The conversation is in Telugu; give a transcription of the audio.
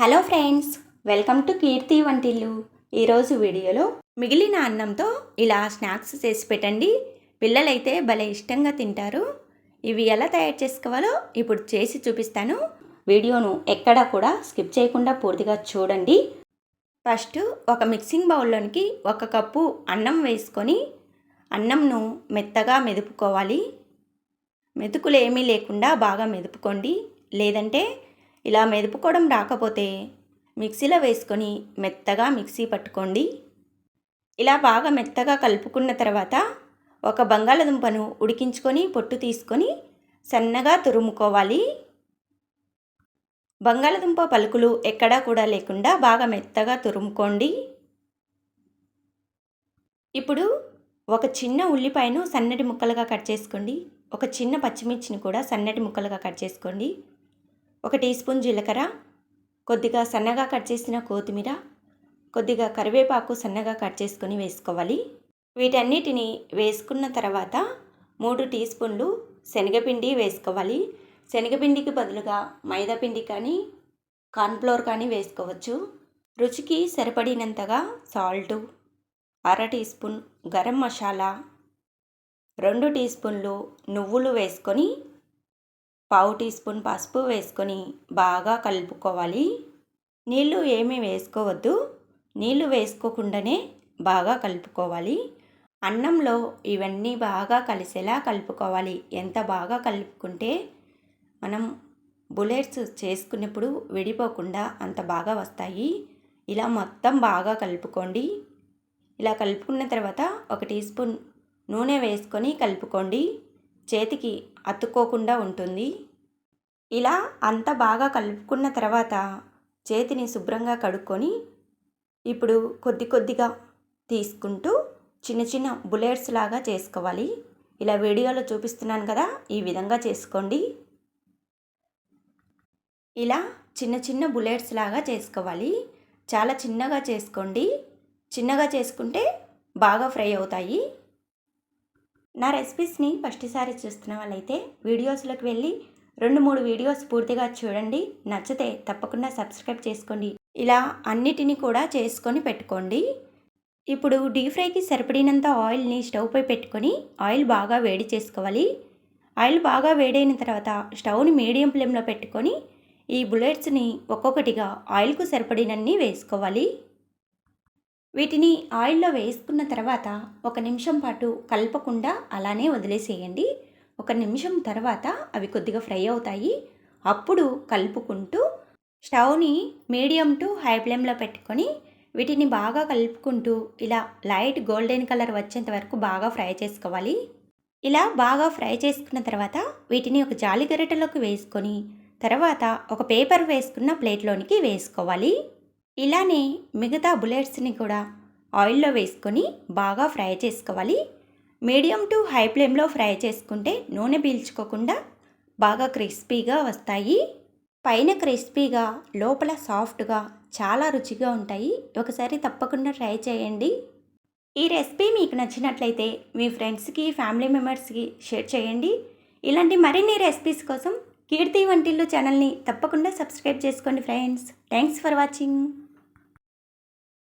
Hello friends welcome to Keerthi వంటిల్లు. ఈరోజు వీడియోలో మిగిలిన అన్నంతో ఇలా స్నాక్స్ చేసి పెట్టండి. పిల్లలైతే భలే ఇష్టంగా తింటారు. ఇవి ఎలా తయారు చేసుకోవాలో ఇప్పుడు చేసి చూపిస్తాను. వీడియోను ఎక్కడా కూడా స్కిప్ చేయకుండా పూర్తిగా చూడండి. ఫస్ట్ ఒక మిక్సింగ్ బౌల్లోనికి ఒక కప్పు అన్నం వేసుకొని అన్నంను మెత్తగా మెదుపుకోవాలి. మెతుకులు ఏమీ లేకుండా బాగా మెదుపుకోండి. లేదంటే ఇలా మెదుపుకోవడం రాకపోతే మిక్సీలో వేసుకొని మెత్తగా మిక్సీ పట్టుకోండి. ఇలా బాగా మెత్తగా కలుపుకున్న తర్వాత ఒక బంగాళదుంపను ఉడికించుకొని పొట్టు తీసుకొని సన్నగా తురుముకోవాలి. బంగాళదుంప పలుకులు ఎక్కడా కూడా లేకుండా బాగా మెత్తగా తురుముకోండి. ఇప్పుడు ఒక చిన్న ఉల్లిపాయను సన్నటి ముక్కలుగా కట్ చేసుకోండి. ఒక చిన్న పచ్చిమిర్చిని కూడా సన్నటి ముక్కలుగా కట్ చేసుకోండి. ఒక టీ స్పూన్ జీలకర్ర కొద్దిగా సన్నగా కట్ చేసిన కొత్తిమీర కొద్దిగా కరివేపాకు సన్నగా కట్ చేసుకొని వేసుకోవాలి. వీటన్నిటిని వేసుకున్న తర్వాత మూడు టీ స్పూన్లు శనగపిండి వేసుకోవాలి. శనగపిండికి బదులుగా మైదాపిండి కానీ కార్న్ఫ్లోర్ కానీ వేసుకోవచ్చు. రుచికి సరిపడినంతగా సాల్టు అర టీ స్పూన్ గరం మసాలా రెండు టీ స్పూన్లు నువ్వులు వేసుకొని పావు టీ స్పూన్ పసుపు వేసుకొని బాగా కలుపుకోవాలి. నీళ్ళు ఏమీ వేసుకోవద్దు. నీళ్ళు వేసుకోకుండానే బాగా కలుపుకోవాలి. అన్నంలో ఇవన్నీ బాగా కలిసేలా కలుపుకోవాలి. ఎంత బాగా కలుపుకుంటే మనం బుల్లెట్స్ చేసుకున్నప్పుడు విడిపోకుండా అంత బాగా వస్తాయి. ఇలా మొత్తం బాగా కలుపుకోండి. ఇలా కలుపుకున్న తర్వాత ఒక టీ స్పూన్ నూనె వేసుకొని కలుపుకోండి. చేతికి అతుక్కోకుండా ఉంటుంది. ఇలా అంత బాగా కలుపుకున్న తర్వాత చేతిని శుభ్రంగా కడుక్కొని ఇప్పుడు కొద్ది కొద్దిగా తీసుకుంటూ చిన్న చిన్న బుల్లెట్స్ లాగా చేసుకోవాలి. ఇలా వీడియోలో చూపిస్తున్నాను కదా ఈ విధంగా చేసుకోండి. ఇలా చిన్న చిన్న బుల్లెట్స్ లాగా చేసుకోవాలి. చాలా చిన్నగా చేసుకోండి. చిన్నగా చేసుకుంటే బాగా ఫ్రై అవుతాయి. నా రెసిపీస్ని ఫస్ట్సారి చూస్తున్న వాళ్ళైతే వీడియోస్లోకి వెళ్ళి రెండు మూడు వీడియోస్ పూర్తిగా చూడండి. నచ్చితే తప్పకుండా సబ్స్క్రైబ్ చేసుకోండి. ఇలా అన్నిటినీ కూడా చేసుకొని పెట్టుకోండి. ఇప్పుడు డీప్ ఫ్రైకి సరిపడినంత ఆయిల్ని స్టవ్పై పెట్టుకొని ఆయిల్ బాగా వేడి చేసుకోవాలి. ఆయిల్ బాగా వేడైన తర్వాత స్టవ్ని మీడియం ఫ్లేమ్లో పెట్టుకొని ఈ బుల్లెట్స్ని ఒక్కొక్కటిగా ఆయిల్కు సరిపడినన్ని వేసుకోవాలి. వీటిని ఆయిల్లో వేసుకున్న తర్వాత ఒక నిమిషం పాటు కలపకుండా అలానే వదిలేసేయండి. ఒక నిమిషం తర్వాత అవి కొద్దిగా ఫ్రై అవుతాయి. అప్పుడు కలుపుకుంటూ స్టవ్ని మీడియం టు హై ఫ్లేమ్లో పెట్టుకొని వీటిని బాగా కలుపుకుంటూ ఇలా లైట్ గోల్డెన్ కలర్ వచ్చేంత వరకు బాగా ఫ్రై చేసుకోవాలి. ఇలా బాగా ఫ్రై చేసుకున్న తర్వాత వీటిని ఒక జాలి గరిటెలోకి వేసుకొని తర్వాత ఒక పేపర్ వేసుకున్న ప్లేట్లోనికి వేసుకోవాలి. ఇలానే మిగతా బుల్లెట్స్ని కూడా ఆయిల్లో వేసుకొని బాగా ఫ్రై చేసుకోవాలి. మీడియం టు హై ఫ్లేమ్లో ఫ్రై చేసుకుంటే నూనె పీల్చుకోకుండా బాగా క్రిస్పీగా వస్తాయి. పైన క్రిస్పీగా లోపల సాఫ్ట్గా చాలా రుచిగా ఉంటాయి. ఒకసారి తప్పకుండా ట్రై చేయండి. ఈ రెసిపీ మీకు నచ్చినట్లయితే మీ ఫ్రెండ్స్కి ఫ్యామిలీ మెంబర్స్కి షేర్ చేయండి. ఇలాంటి మరిన్ని రెసిపీస్ కోసం కీర్తి వంటిల్లు ఛానల్ని తప్పకుండా సబ్స్క్రైబ్ చేసుకోండి ఫ్రెండ్స్. Thanks for watching.